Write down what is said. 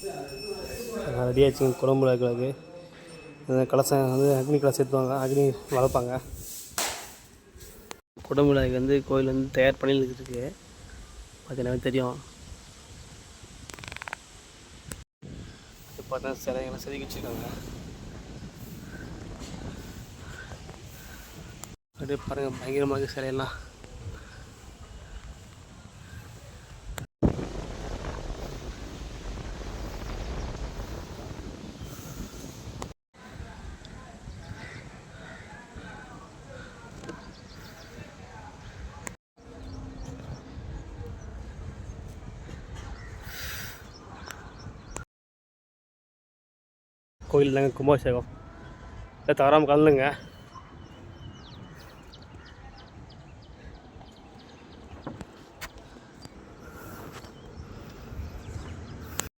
ரெடியாச்சு ஆச்சுங்க குழம்பு வைக்கிறதுக்கு. கலசம் வந்து அக்னி கலசம் ஏற்றுவாங்க அக்னி வளர்ப்பாங்க. குடம்பு விழாக்கு வந்து கோயில் வந்து தயார் பண்ணிட்டு இருக்கு. பார்த்தீங்கன்னா தெரியும். அது பார்த்தா சிலைகளை செதுக்கி வச்சுருக்காங்க. அப்படியே பாருங்கள் பயங்கரமாக சிலையெல்லாம். கோயில் தாங்க கும்பாபிஷேகம். இல்லை தவறாமல் கலந்துங்க.